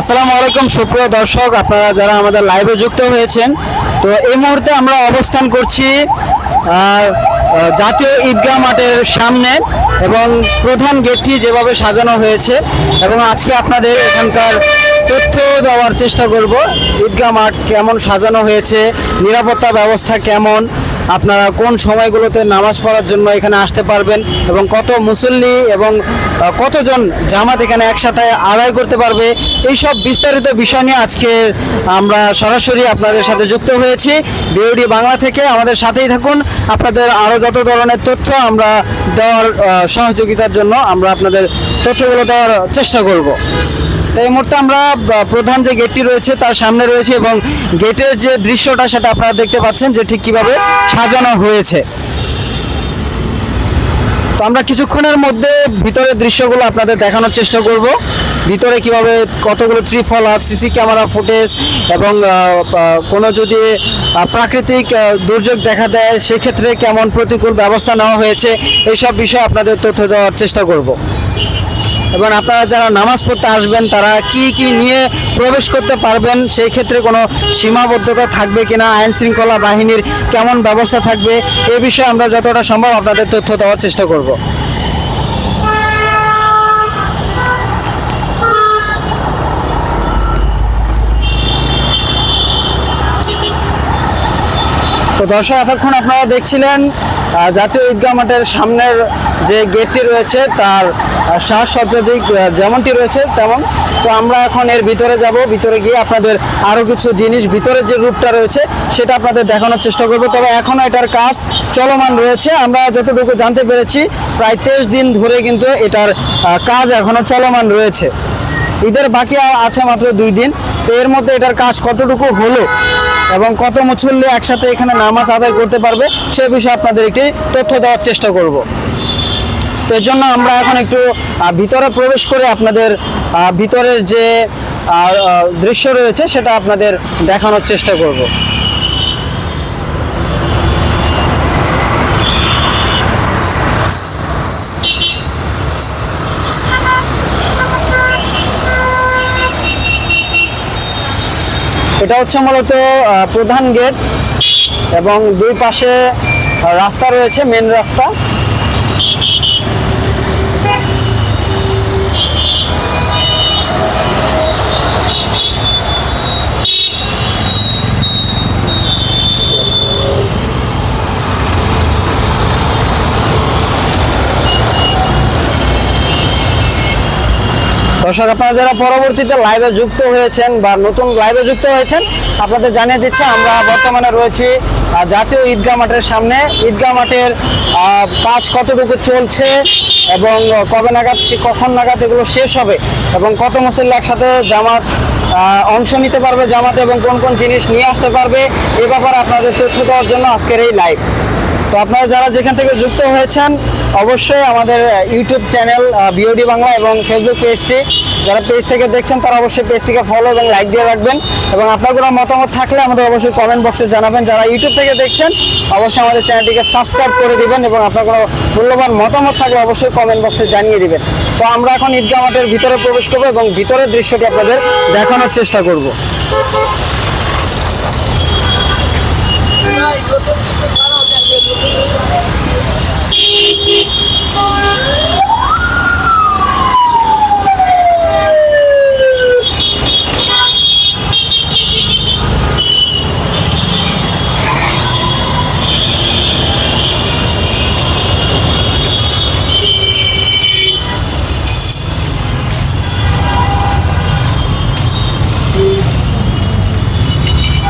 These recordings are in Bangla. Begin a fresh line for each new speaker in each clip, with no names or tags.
আসসালামু আলাইকুম, সুপ্রিয় দর্শক, আপনারা যারা আমাদের লাইভে যুক্ত হয়েছেন, তো এই মুহূর্তে আমরা অবস্থান করছি জাতীয় ঈদগাহ মাঠের সামনে এবং প্রধান গেটটি যেভাবে সাজানো হয়েছে এবং আজকে আপনাদের এখানকার তথ্য দেওয়ার চেষ্টা করব, ঈদগাহ মাঠ কেমন সাজানো হয়েছে, নিরাপত্তা ব্যবস্থা কেমন আপনারা কোন সময়গুলোতে নামাজ পড়ার জন্য এখানে আসতে পারবেন এবং কত মুসল্লি এবং কতজন জামাত এখানে একসাথে আদায় করতে পারবে, এই সব বিস্তারিত বিষয় নিয়ে আজকে আমরা সরাসরি আপনাদের সাথে যুক্ত হয়েছি। বিওডি বাংলা থেকে আমাদের সাথেই থাকুন। আপনাদের আরও যত ধরনের তথ্য আমরা দেওয়ার সহযোগিতার জন্য আমরা আপনাদের তথ্যগুলো দেওয়ার চেষ্টা করব। তো এই মুহূর্তে আমরা প্রধান যে গেটটি রয়েছে তার সামনে রয়েছে এবং গেটের যে দৃশ্যটা সেটা আপনারা দেখতে পাচ্ছেন যে ঠিক কীভাবে সাজানো হয়েছে। তো আমরা কিছুক্ষণের মধ্যে ভিতরের দৃশ্যগুলো আপনাদের দেখানোর চেষ্টা করব। ভিতরে কীভাবে কতগুলো ত্রিফলা সিসি ক্যামেরা ফুটেজ এবং কোনো যদি প্রাকৃতিক দুর্যোগ দেখা দেয়, সেক্ষেত্রে কেমন প্রতিকূল ব্যবস্থা নেওয়া হয়েছে, এইসব বিষয়ে আপনাদের তথ্য দেওয়ার চেষ্টা করব। এবং আপনারা যারা নামাজ পড়তে আসবেন, তারা কি কি নিয়ে প্রবেশ করতে পারবেন, সেই ক্ষেত্রে কোনো সীমাবদ্ধতা থাকবে কিনা, আইন শৃঙ্খলা বাহিনীর কেমন ব্যবস্থা থাকবে, এ বিষয়ে আমরা যতটা সম্ভব আপনাদের তথ্য দেওয়ার চেষ্টা করব। তো দর্শক, এতক্ষণ আপনারা দেখছিলেন জাতীয় ঈদগাহ মাঠের সামনের যে গেটটি রয়েছে তার আহ, সাজসজ্জা দিক যেমনটি রয়েছে তেমন। তো আমরা এখন এর ভিতরে যাব ভিতরে গিয়ে আপনাদের আরও কিছু জিনিস ভিতরের যে রূপটা রয়েছে সেটা আপনাদের দেখানোর চেষ্টা করব। তবে এখনও এটার কাজ চলমান রয়েছে। আমরা যতটুকু জানতে পেরেছি প্রায় তেইশ দিন ধরে কিন্তু এটার কাজ এখনও চলমান রয়েছে। ঈদের বাকি আছে মাত্র দুই দিন। তো এর মধ্যে এটার কাজ কতটুকু হলো এবং কত মুসল্লি একসাথে এখানে নামাজ আদায় করতে পারবে সে বিষয়ে আপনাদের একটি তথ্য দেওয়ার চেষ্টা করব। তো এর জন্য আমরা এখন একটু ভিতরে প্রবেশ করে আপনাদের ভিতরের যে দৃশ্য রয়েছে সেটা আপনাদের দেখানোর চেষ্টা করব। এটা হচ্ছে মূলত প্রধান গেট এবং দুই পাশে রাস্তা রয়েছে মেন রাস্তা। দর্শক, আপনারা যারা পরবর্তীতে লাইভে যুক্ত হয়েছেন বা নতুন লাইভে যুক্ত হয়েছেন, আপনাদের জানিয়ে দিচ্ছে, আমরা বর্তমানে রয়েছি জাতীয় ঈদগাহ মাঠের সামনে। ঈদগাহ মাঠের কাজ কতটুকু চলছে এবং কবে নাগাদ কখন নাগাদ এগুলো শেষ হবে এবং কত মুসল্লি একসাথে জামাত অংশ নিতে পারবে জামাতে এবং কোন কোন জিনিস নিয়ে আসতে পারবে, এ ব্যাপারে আপনাদের তথ্য দেওয়ার জন্য আজকের এই লাইভ তো আপনারা যারা যেখান থেকে যুক্ত হয়েছেন, অবশ্যই আমাদের ইউটিউব চ্যানেল বিওডি বাংলা এবং ফেসবুক পেজটি যারা পেজ থেকে দেখছেন, তারা অবশ্যই পেজটিকে ফলো এবং লাইক দিয়ে রাখবেন। এবং আপনার কোনো মতামত থাকলে আমাদের অবশ্যই কমেন্ট বক্সে জানাবেন। যারা ইউটিউব থেকে দেখছেন, অবশ্যই আমাদের চ্যানেলটিকে সাবস্ক্রাইব করে দিবেন এবং আপনার কোনো মূল্যবান মতামত থাকলে অবশ্যই কমেন্ট বক্সে জানিয়ে দিবেন। তো আমরা এখন ঈদগাহ মাঠের ভিতরে প্রবেশ করব এবং ভিতরের দৃশ্যটি আপনাদের দেখানোর চেষ্টা করব।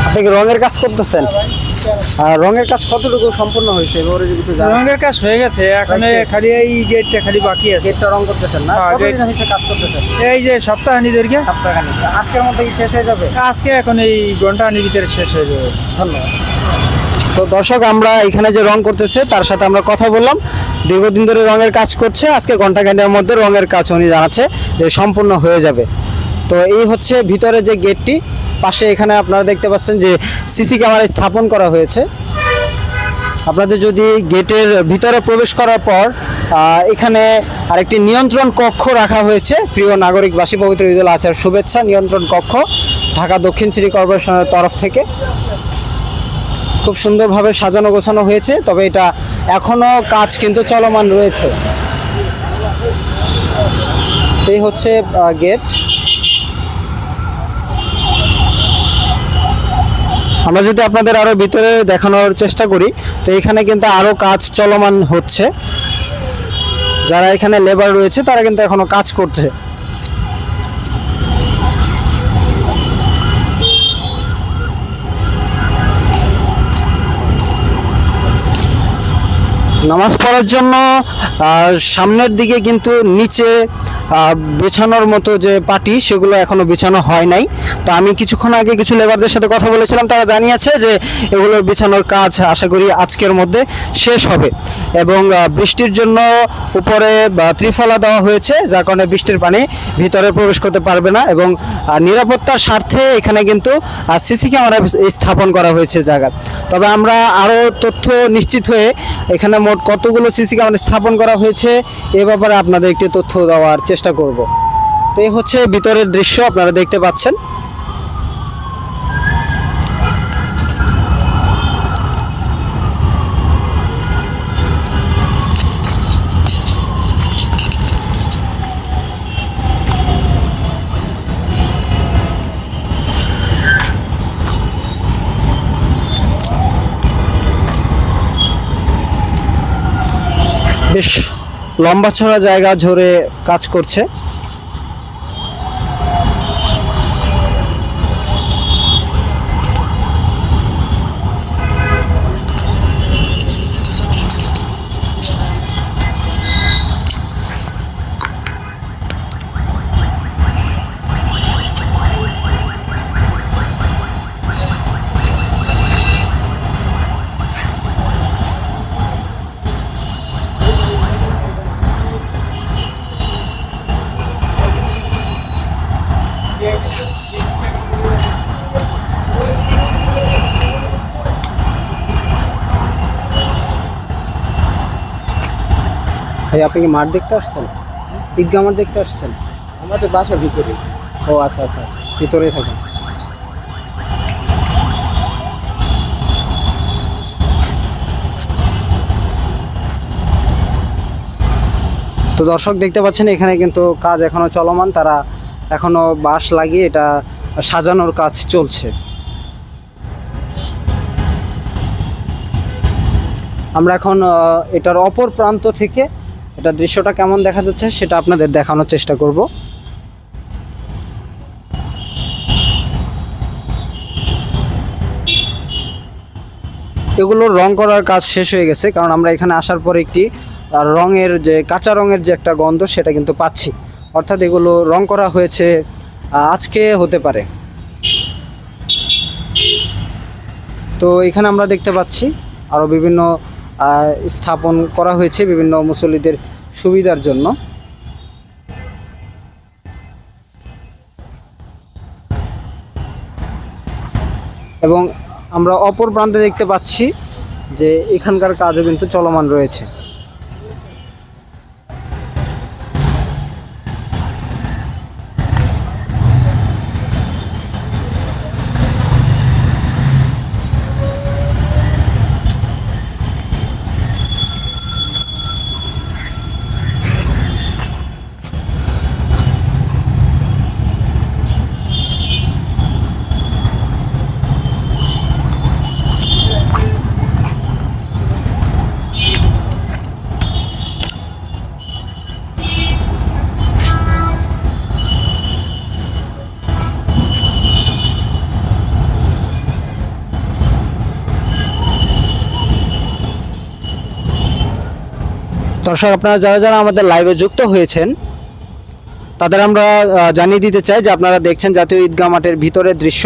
আপনি কি রঙের কাজ করতেছেন? আর রঙের কাজ কতটুকু সম্পূর্ণ হয়েছে? এবারে যদি একটু জানান।
রঙের কাজ হয়ে গেছে এখন এই খালি এই গেটটা খালি বাকি আছে।
গেটটা রং করতেছেন না?
হ্যাঁ,
কতদিন
গেট-
হয়েছে কাজ করতেছেন?
এই যে সপ্তাহানি। দৈর্ঘ্যে
সপ্তাহখানি আজকের মধ্যে কি শেষ হয়ে যাবে?
আজকে এখন এই ঘন্টাহানি ভিতরে শেষ হয়ে যাবে।
ধন্যবাদ। তো দর্শক আমরা এখানে যে রং করতেছে তার সাথে আমরা কথা বললাম। দীর্ঘদিন ধরে রঙের কাজ করছে আজকে ঘণ্টা ঘণ্টার মধ্যে রঙের কাজ উনি জানাচ্ছে যে সম্পূর্ণ হয়ে যাবে। তো এই হচ্ছে ভিতরে যে গেটটি পাশে এখানে আপনারা দেখতে পাচ্ছেন যে সিসি ক্যামেরা স্থাপন করা হয়েছে। আপনাদের যদি গেটের ভিতরে প্রবেশ করার পর এখানে আরেকটি নিয়ন্ত্রণ কক্ষ রাখা হয়েছে। প্রিয় নাগরিকবাসী, পবিত্র ঈদুল আচার শুভেচ্ছা। নিয়ন্ত্রণ কক্ষ ঢাকা দক্ষিণ সিটি কর্পোরেশনের তরফ থেকে। খুব সুন্দরভাবে সাজানো গোছানো হয়েছে, তবে এটা এখনও কাজ কিন্তু চলমান রয়েছে। এই হচ্ছে গেট। আমরা যদি আপনাদের আরও ভিতরে দেখানোর চেষ্টা করি, তো এখানে কিন্তু আরও কাজ চলমান হচ্ছে। যারা এখানে লেবার রয়েছে, তারা কিন্তু এখনও কাজ করছে। নামাজ পড়ার জন্য সামনের দিকে কিন্তু নিচে বিছানোর মতো যে পাটি, সেগুলো এখনও বিছানো হয় নাই। তো আমি কিছুক্ষণ আগে কিছু লেবারদের সাথে কথা বলেছিলাম, তারা জানিয়েছে যে এগুলো বিছানোর কাজ আশা করি আজকের মধ্যে শেষ হবে। এবং বৃষ্টির জন্য উপরে ত্রিফলা দেওয়া হয়েছে, যার কারণে বৃষ্টির পানি ভিতরে প্রবেশ করতে পারবে না এবং নিরাপত্তার স্বার্থে এখানে কিন্তু সিসি ক্যামেরা স্থাপন করা হয়েছে জায়গায়। তবে আমরা আরও তথ্য নিশ্চিত হয়ে এখানে মোট কতগুলো সিসি ক্যামেরা স্থাপন করা হয়েছে? এ ব্যাপারে আপনাদের একটি তথ্য দেওয়ার চেষ্টা করব। তো এই হচ্ছে ভিতরের দৃশ্য, আপনারা দেখতে পাচ্ছেন। বেশ লম্বা ছড়া জায়গা ঝরে কাজ করছে। আপনি কি মাঠ দেখতে আসছেন? ঈদগাহ মাঠ দেখতে আসছেন?
আমাদের বাসা ভিতরে।
ও আচ্ছা আচ্ছা আচ্ছা। ভিতরেই থাকেন। তো দর্শক দেখতে পাচ্ছেন এখানে কিন্তু কাজ এখনও চলমান। তারা এখনও বাঁশ লাগিয়ে এটা সাজানোর কাজ চলছে। আমরা এখন এটার অপর প্রান্ত থেকে এটা দৃশ্যটা কেমন দেখা যাচ্ছে সেটা আপনাদের দেখানোর চেষ্টা করব। এগুলো রং করার কাজ শেষ হয়ে গেছে, কারণ আমরা এখানে আসার পর একটি রঙের যে, কাঁচা রঙের যে একটা গন্ধ সেটা কিন্তু পাচ্ছি। অর্থাৎ এগুলো রং করা হয়েছে আজকে হতে পারে। তো এখানে আমরা দেখতে পাচ্ছি, আরও বিভিন্ন স্থাপন করা হয়েছে, বিভিন্ন মুসল্লিদের সুবিধার জন্য। এবং আমরা অপর প্রান্তে দেখতে পাচ্ছি যে এখানকার কাজও কিন্তু চলমান রয়েছে। দর্শক, আপনারা যারা যারা আমাদের লাইভে যুক্ত হয়েছেন, তাদের আমরা জানিয়ে দিতে চাই যে আপনারা দেখছেন জাতীয় ঈদগাহ মাঠের ভিতরের দৃশ্য।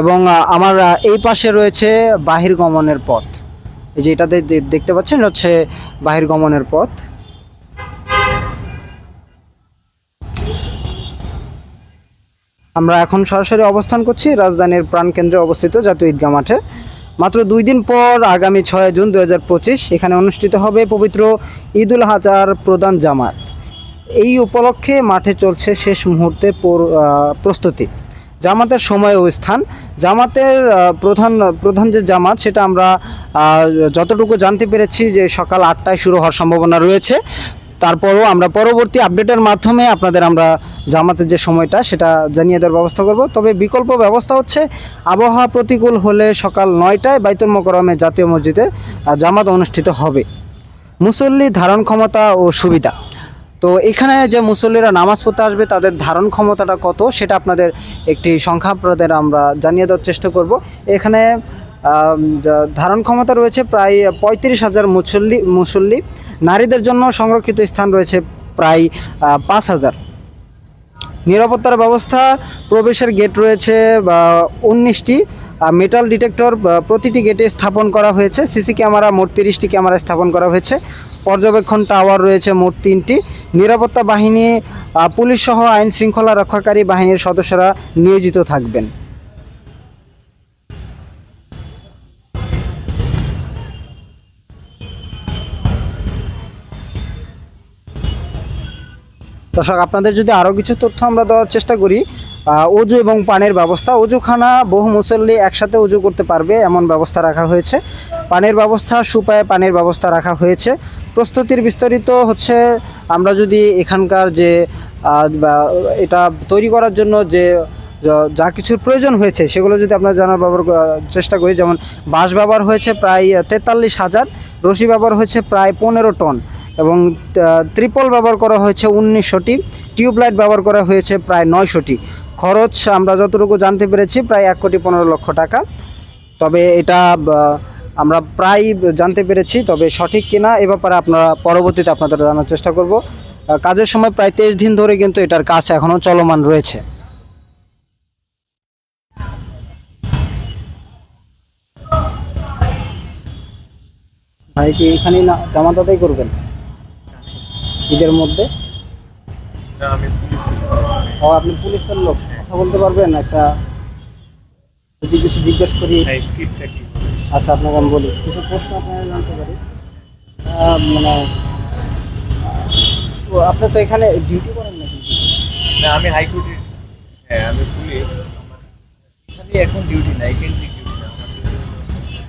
এবং আমার এই পাশে রয়েছে বাহির গমনের পথ। এই যে এটাতে দেখতে পাচ্ছেন হচ্ছে বাহির গমনের পথ। আমরা এখন সরাসরি অবস্থান করছি রাজধানীর প্রাণকেন্দ্রে অবস্থিত জাতীয় ঈদগাহ মাঠে। মাত্র দুই দিন পর আগামী ছয় জুন দু হাজার পঁচিশ এখানে অনুষ্ঠিত হবে পবিত্র ঈদুল হাজার প্রধান জামাত। এই উপলক্ষে মাঠে চলছে শেষ মুহূর্তে প্রস্তুতি। জামাতের সময় ও স্থান। জামাতের প্রধান প্রধান যে জামাত, সেটা আমরা যতটুকু জানতে পেরেছি যে সকাল আটটায় শুরু হওয়ার সম্ভাবনা রয়েছে। তারপরও আমরা পরবর্তী আপডেটের মাধ্যমে আপনাদের আমরা জামাতের যে সময়টা, সেটা জানিয়ে দেওয়ার ব্যবস্থা করব। তবে বিকল্প ব্যবস্থা হচ্ছে আবহাওয়া প্রতিকূল হলে সকাল নয়টায় বাইতুল মোকরমে জাতীয় মসজিদে জামাত অনুষ্ঠিত হবে। মুসল্লি ধারণ ক্ষমতা ও সুবিধা। তো এখানে যে মুসল্লিরা নামাজ পড়তে আসবে, তাদের ধারণ ক্ষমতাটা কত, সেটা আপনাদের একটি সংখ্যা আপনাদের আমরা জানিয়ে দেওয়ার চেষ্টা করব। এখানে ধারণ ক্ষমতা রয়েছে প্রায় পঁয়ত্রিশ হাজার মুসল্লি মুসল্লি। নারীদের জন্য সংরক্ষিত স্থান রয়েছে প্রায় পাঁচ হাজার। নিরাপত্তার ব্যবস্থা, প্রবেশের গেট রয়েছে উনিশটি। মেটাল ডিটেক্টর প্রতিটি গেটে স্থাপন করা হয়েছে। সিসি ক্যামেরা মোট তিরিশটি ক্যামেরা স্থাপন করা হয়েছে। পর্যবেক্ষণ টাওয়ার রয়েছে, মোট তিনটি। নিরাপত্তা বাহিনী পুলিশ সহ আইন শৃঙ্খলা রক্ষাকারী বাহিনীর সদস্যরা নিয়োজিত থাকবেন। দর্শক, আপনাদের যদি আরও কিছু তথ্য আমরা দেওয়ার চেষ্টা করি অজু এবং পানের ব্যবস্থা অজুখানা বহু মুসল্লি একসাথে অজু করতে পারবে, এমন ব্যবস্থা রাখা হয়েছে। পানের ব্যবস্থা, সুপায় পানের ব্যবস্থা রাখা হয়েছে। প্রস্তুতির বিস্তারিত হচ্ছে, আমরা যদি এখানকার যে এটা তৈরি করার জন্য যা- যা কিছুর প্রয়োজন হয়েছে, সেগুলো যদি আপনার জানার ব্যবহার চেষ্টা করি, যেমন বাঁশ ব্যবহার হয়েছে প্রায় তেতাল্লিশ হাজার, রশি ব্যবহার হয়েছে প্রায় পনেরো টন। এবং ত্রিপল ব্যবহার করা হয়েছে উনিশশোটি, টিউবলাইট ব্যবহার করা হয়েছে প্রায় নয়শোটি। খরচ আমরা যতটুকু জানতে পেরেছি প্রায় এক কোটি পনেরো লক্ষ টাকা। তবে এটা আমরা প্রায় জানতে পেরেছি, তবে সঠিক কিনা এ ব্যাপারে আপনারা পরবর্তীতে আপনাদের জানার চেষ্টা করব। কাজের সময় প্রায় তেইশ দিন ধরে কিন্তু এটার কাজ এখনও চলমান রয়েছে। ভাই কি এখানেই না জামাত আদায় করবেন? ঈদের মধ্যে? ও আপনি পুলিশের লোক। কথা বলতে পারবেন? একটা যদি কিছু জিজ্ঞেস করি।
হ্যাঁ, স্ক্রিপ্টটা কি?
আচ্ছা আপনাকে আমি বলি। কিছু প্রশ্ন আপনারা জানতে পারি। মানে তো আপনি তো এখানে ডিউটি করেন নাকি
না, আমি হাইকোর্টে হ্যাঁ আমি পুলিশ। এখানে এখন ডিউটি নাই কেন্দ্রিক ডিউটি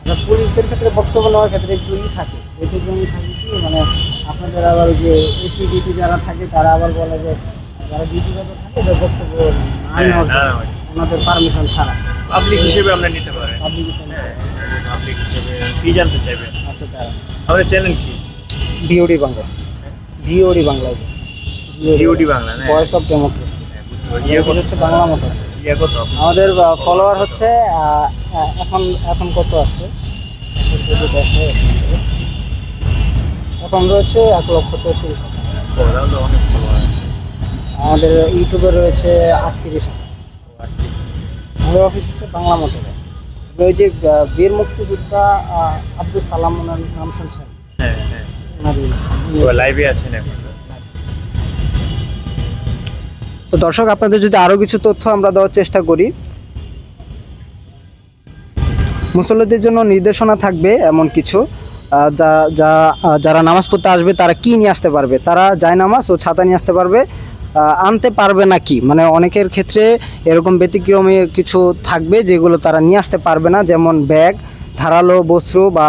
না
পুলিশদের ক্ষেত্রে বক্তব্য নেওয়ার ক্ষেত্রে একটু ই থাকে। এটার থাকে কি? মানে আপনাদের আবার যে এসি ডিসি যারা থাকে তারা আবার বলে যে যারা ডিউটি করতে থাকে ওদের বক্তব্য
হ্যাঁ,
ওনাদের পারমিশন ছাড়া।
পাবলিক হিসেবে আমরা নিতে পারেন
পাবলিকেশন
হ্যাঁ পাবলিক হিসেবে কি জানতে চাইবেন?
আচ্ছা তারা
আমাদের চ্যানেল কি?
VOD Bangla. VOD Bangla.
VOD Bangla না
ভয়েস অফ ডেমোক্রেসি
হ্যাঁ,
হচ্ছে বাংলা মতো।
ইয়ে?
আমাদের ফলোয়ার হচ্ছে এখন এখন কত আছে? এখন যদি দেখো এখন রয়েছে এক লক্ষ চৌত্রিশ হাজার।
অনেক আছে।
আমাদের ইউটিউবে রয়েছে আটত্রিশ হাজার। আমাদের অফিস হচ্ছে বাংলা মতো ওই যে বীর মুক্তিযোদ্ধা আব্দুল সালাম ওনার নাম শুনছেন?
হ্যাঁ হ্যাঁ। লাইভে আছেন এখন।
তো দর্শক আপনাদের যদি আরও কিছু তথ্য আমরা দেওয়ার চেষ্টা করি। মুসল্লিদের জন্য নির্দেশনা থাকবে এমন কিছু। যা যা যারা নামাজ পড়তে আসবে তারা কি নিয়ে আসতে পারবে? তারা যায় নামাজ ও ছাতা নিয়ে আসতে পারবে। আনতে পারবে না কি? মানে অনেকের ক্ষেত্রে এরকম ব্যতিক্রমী কিছু থাকবে যেগুলো তারা নিয়ে আসতে পারবে না, যেমন ব্যাগ, ধারালো বস্ত্র বা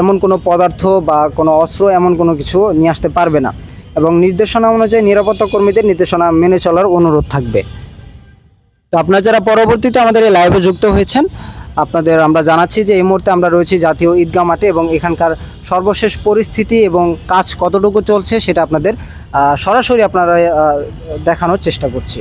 এমন কোনো পদার্থ বা কোনো অস্ত্র, এমন কোনো কিছু নিয়ে আসতে পারবে না। এবং নির্দেশনা অনুযায়ী নিরাপত্তা কর্মীদের নির্দেশনা মেনে চলার অনুরোধ থাকবে। তো আপনারা যারা পরবর্তীতে আমাদের এই লাইভে যুক্ত হয়েছেন আপনাদের আমরা জানাচ্ছি যে এই মুহূর্তে আমরা রয়েছি জাতীয় ঈদগাহ মাঠে এবং এখানকার সর্বশেষ পরিস্থিতি এবং কাজ কতটুকু চলছে সেটা আপনাদের সরাসরি আপনারা দেখানোর চেষ্টা করছি।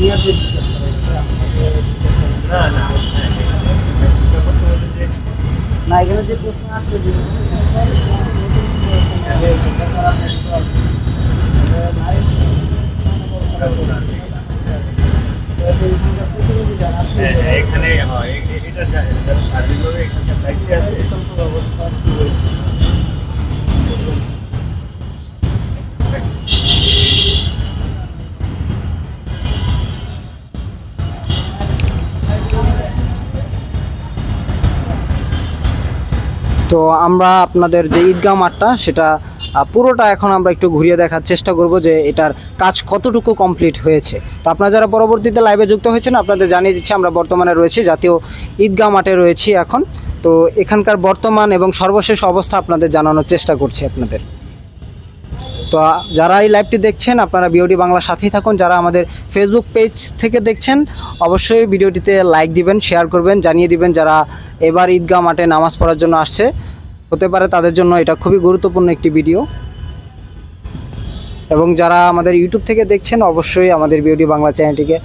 না না হ্যাঁ, ব্যাপারটা হলো যে
না এখানে যে প্রশ্ন আসছে তো আমরা আপনাদের যে ঈদগাহ মাঠটা, সেটা পুরোটা এখন আমরা একটু ঘুরিয়ে দেখার চেষ্টা করব যে এটার কাজ কতটুকু কমপ্লিট হয়েছে। তো আপনারা যারা পরবর্তীতে লাইভে যুক্ত হয়েছেন, আপনাদের জানিয়ে দিচ্ছি আমরা বর্তমানে রয়েছি জাতীয় ঈদগাহ মাঠে রয়েছি এখন। তো এখানকার বর্তমান এবং সর্বশেষ অবস্থা আপনাদের জানানোর চেষ্টা করছি আপনাদের। তো যারা এই লাইভটি দেখছেন, আপনারা বিওডি বাংলার সাথেই থাকুন। যারা আমাদের ফেসবুক পেজ থেকে দেখছেন, অবশ্যই ভিডিওটিতে লাইক দিবেন শেয়ার করবেন, জানিয়ে দিবেন যারা এবার ঈদগাহ মাঠে নামাজ পড়ার জন্য আসছে। হতে পারে তাদের জন্য এটা খুবই গুরুত্বপূর্ণ একটি ভিডিও এবং যারা আমাদের ইউটিউব থেকে দেখছেন, অবশ্যই আমাদের বিওডি বাংলা চ্যানেলটিকে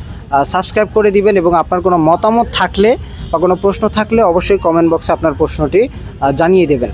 সাবস্ক্রাইব করে দিবেন এবং আপনার কোনো মতামত থাকলে বা কোনো প্রশ্ন থাকলে অবশ্যই কমেন্ট বক্সে আপনার প্রশ্নটি জানিয়ে দেবেন।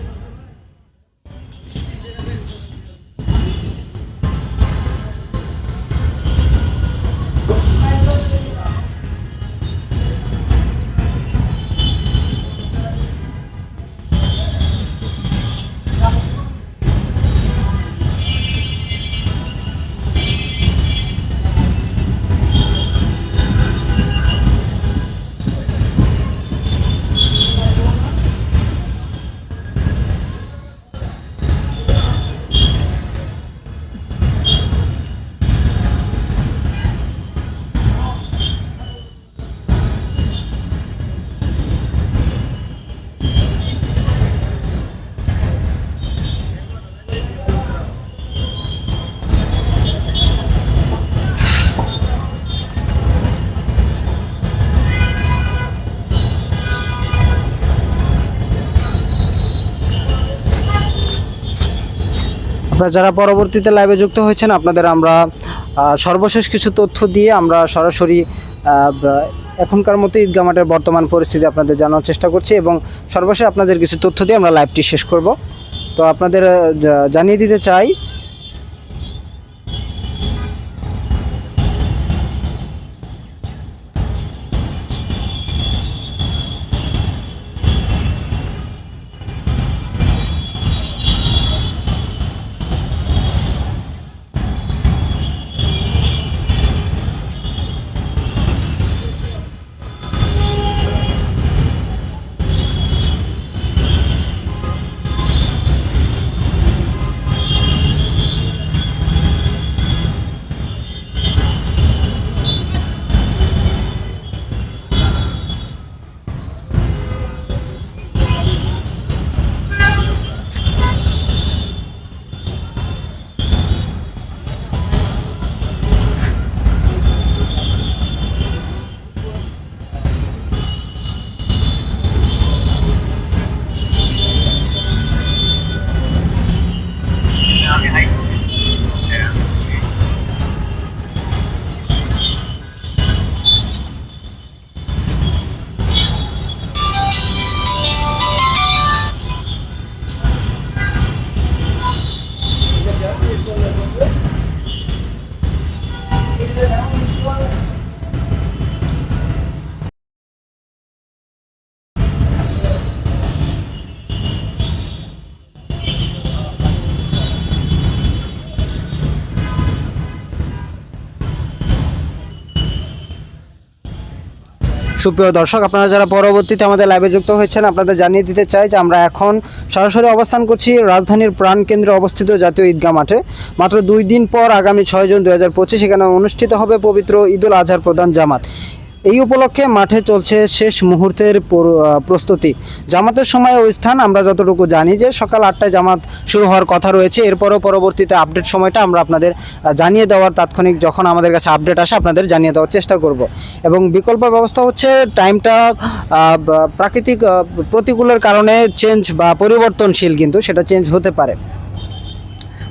আপনারা যারা পরবর্তীতে লাইভে যুক্ত হয়েছেন, আপনাদের আমরা সর্বশেষ কিছু তথ্য দিয়ে আমরা সরাসরি এখনকার মতো ঈদগা মাঠের বর্তমান পরিস্থিতি আপনাদের জানার চেষ্টা করছি এবং সর্বশেষ আপনাদের কিছু তথ্য দিয়ে আমরা লাইভটি শেষ করব। তো আপনাদের জানিয়ে দিতে চাই সুপ্রিয় দর্শক, আপনারা যারা পরবর্তীতে আমাদের লাইভে যুক্ত হয়েছেন, আপনাদের জানিয়ে দিতে চাই যে আমরা এখন সরাসরি অবস্থান করছি রাজধানীর প্রাণকেন্দ্রে অবস্থিত জাতীয় ঈদগাহ মাঠে। মাত্র দুই দিন পর আগামী ছয় জুন দু হাজার পঁচিশ এখানে অনুষ্ঠিত হবে পবিত্র ঈদুল আজহার প্রধান জামাত। এই উপলক্ষে মাঠে চলছে শেষ মুহূর্তের প্রস্তুতি। জামাতের সময় ওই স্থান আমরা যতটুকু জানি যে সকাল আটটায় জামাত শুরু হওয়ার কথা রয়েছে। এরপরও পরবর্তীতে আপডেট সময়টা আমরা আপনাদের জানিয়ে দেওয়ার তাৎক্ষণিক যখন আমাদের কাছে আপডেট আসে আপনাদের জানিয়ে দেওয়ার চেষ্টা করব। এবং বিকল্প ব্যবস্থা হচ্ছে টাইমটা প্রাকৃতিক প্রতিকূলের কারণে চেঞ্জ বা পরিবর্তনশীল কিন্তু সেটা চেঞ্জ হতে পারে।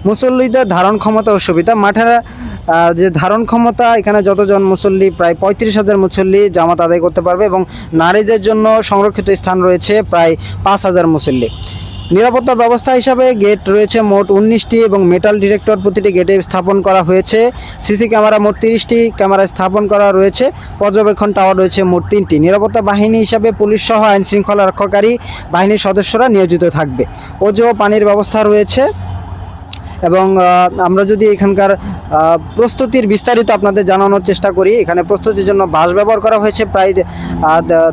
মুসল্লিদের ধারণ ক্ষমতা ও সুবিধা মাঠের যে ধারণ ক্ষমতা, এখানে যতজন মুসল্লি, প্রায় পঁয়ত্রিশ হাজার মুসল্লি জামাত আদায় করতে পারবে এবং নারীদের জন্য সংরক্ষিত স্থান রয়েছে প্রায় পাঁচ হাজার মুসল্লি। নিরাপত্তা ব্যবস্থা হিসাবে গেট রয়েছে মোট উনিশটি এবং মেটাল ডিটেক্টর প্রতিটি গেটে স্থাপন করা হয়েছে। সিসি ক্যামেরা মোট তিরিশটি, ক্যামেরা স্থাপন করা রয়েছে। পর্যবেক্ষণ টাওয়ার রয়েছে মোট তিনটি। নিরাপত্তা বাহিনী হিসাবে পুলিশ সহ আইন শৃঙ্খলা রক্ষাকারী বাহিনীর সদস্যরা নিয়োজিত থাকবে। ওজো পানির ব্যবস্থা রয়েছে। এবং আমরা যদি এখানকার প্রস্তুতির বিস্তারিত আপনাদের জানানোর চেষ্টা করি, এখানে প্রস্তুতির জন্য বাঁশ ব্যবহার করা হয়েছে প্রায়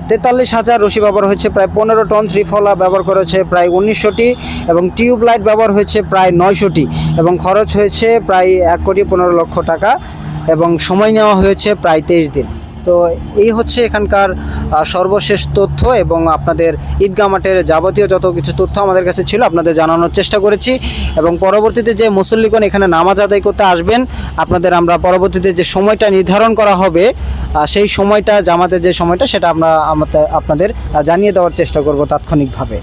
তেতাল্লিশ হাজার রশি ব্যবহার হয়েছে, প্রায় পনেরো টন ত্রিফলা ব্যবহার করা হয়েছে, প্রায় উনিশশোটি, এবং টিউব লাইট ব্যবহার হয়েছে প্রায় নয়শোটি, এবং খরচ হয়েছে প্রায় এক কোটি পনেরো লক্ষ টাকা, এবং সময় নেওয়া হয়েছে প্রায় তেইশ দিন। তো এই হচ্ছে এখানকার সর্বশেষ তথ্য এবং আপনাদের ঈদগাহ মাঠের যাবতীয় যত কিছু তথ্য আমাদের কাছে ছিল আপনাদের জানানোর চেষ্টা করেছি এবং পরবর্তীতে যে মুসল্লিগণ এখানে নামাজ আদায় করতে আসবেন, আপনাদের আমরা পরবর্তীতে যে সময়টা নির্ধারণ করা হবে সেই সময়টা, জামাতের যে সময়টা সেটা আমরা আমাদের আপনাদের জানিয়ে দেওয়ার চেষ্টা করব তাৎক্ষণিকভাবে।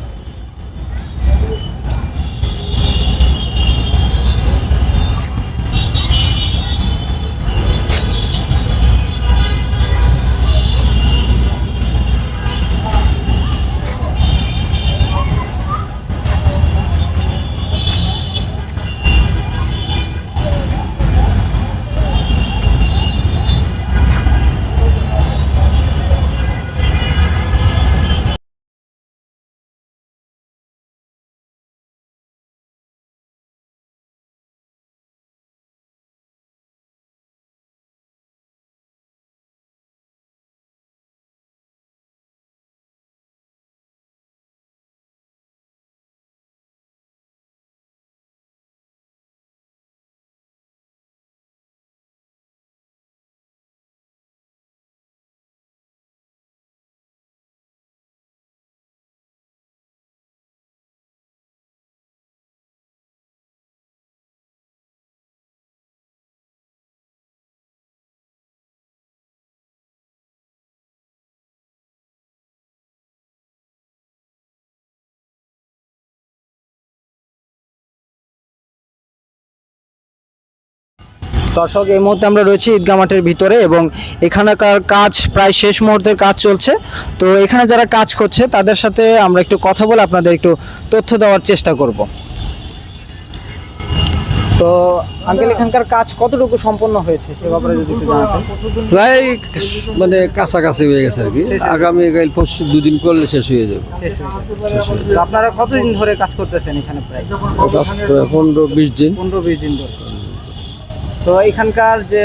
দর্শক এই মুহূর্তে আমরা রয়েছি ঈদগাহ মাঠের ভিতরে এবং এখানকার কাজ প্রায় শেষ মুহূর্তের কাজ চলছে। তো এখানে যারা কাজ করছে তাদের সাথে আমরা একটু কথা বলে আপনাদের একটু তথ্য দেওয়ার চেষ্টা করব। তো আঙ্কেল এখানকার কাজ কতটুকু সম্পন্ন হয়েছে সে ব্যাপারে যদি একটু জানাতেন।
প্রায় মানে কাছাকাছি হয়ে গেছে আর কি। আগামী কাল পরশু দুদিন করলে শেষ হয়ে যাবে।
শেষ হয়ে যাবে। আপনারা কতদিন ধরে কাজ করতেছেন এখানে প্রায়?
কাজ প্রায় পনেরো বিশ দিন।
পনেরো বিশ দিন ধরে। তো এখানকার যে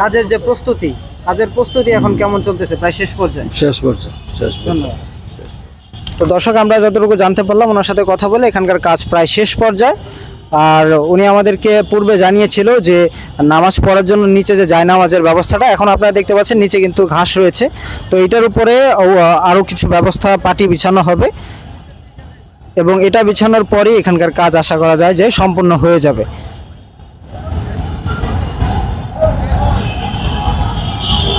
কাজের যে প্রস্তুতি কাজের প্রস্তুতি এখন কেমন চলতেছে? প্রায় শেষ পর্যায়ে।
শেষ পর্যায়ে শেষ পর্যায়ে
তো দর্শক আমরা যতটুকু জানতে পারলাম ওনার সাথে কথা বলে এখানকার কাজ প্রায় শেষ পর্যায়ে। আর উনি আমাদেরকে পূর্বে জানিয়েছিল যে নামাজ পড়ার জন্য নিচে যে জায়নামাজের ব্যবস্থাটা এখন আপনারা দেখতে পাচ্ছেন নিচে কিন্তু ঘাস রয়েছে। তো এটার উপরে আরও কিছু ব্যবস্থা পাটি বিছানো হবে। এবং এটা বিছানোর পরেই এখানকার কাজ আশা করা যায় যে সম্পূর্ণ হয়ে যাবে।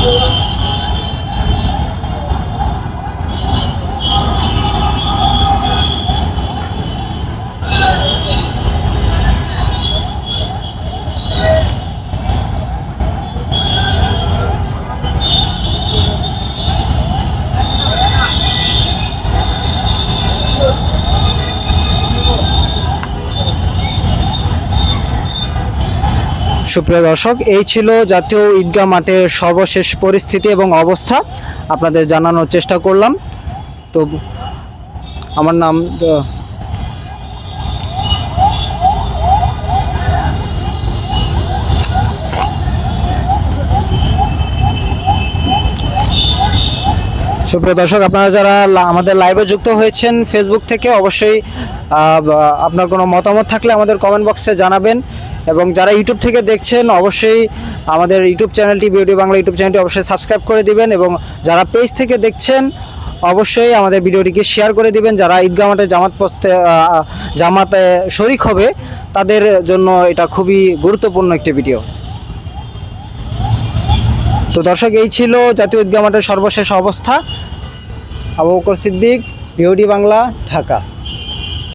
Thank. সুপ্রিয় দর্শক, এই ছিল জাতীয় ঈদগাহ মাঠের সর্বশেষ পরিস্থিতি এবং অবস্থা। আপনাদের জানানোর চেষ্টা করলাম। তো, আমার নাম সুপ্রিয় দর্শক, আপনারা যারা আমাদের লাইভে যুক্ত হয়েছেন ফেসবুক থেকে, অবশ্যই আপনার কোনো মতামত থাকলে আমাদের কমেন্ট বক্সে জানাবেন। এবং যারা ইউটিউব থেকে দেখছেন, অবশ্যই আমাদের ইউটিউব চ্যানেলটি বিউটি বাংলা ইউটিউব চ্যানেলটি অবশ্যই সাবস্ক্রাইব করে দিবেন এবং যারা পেজ থেকে দেখছেন, অবশ্যই আমাদের ভিডিওটিকে শেয়ার করে দিবেন। যারা ঈদগাহ মাঠে জামাত পড়তে জামাতে শরিক হবে, তাদের জন্য এটা খুবই গুরুত্বপূর্ণ একটি ভিডিও। তো দর্শক, এই ছিল জাতীয় ঈদগাহ মাঠের সর্বশেষ অবস্থা। আবু বকর সিদ্দিক, বিওডি বাংলা, ঢাকা।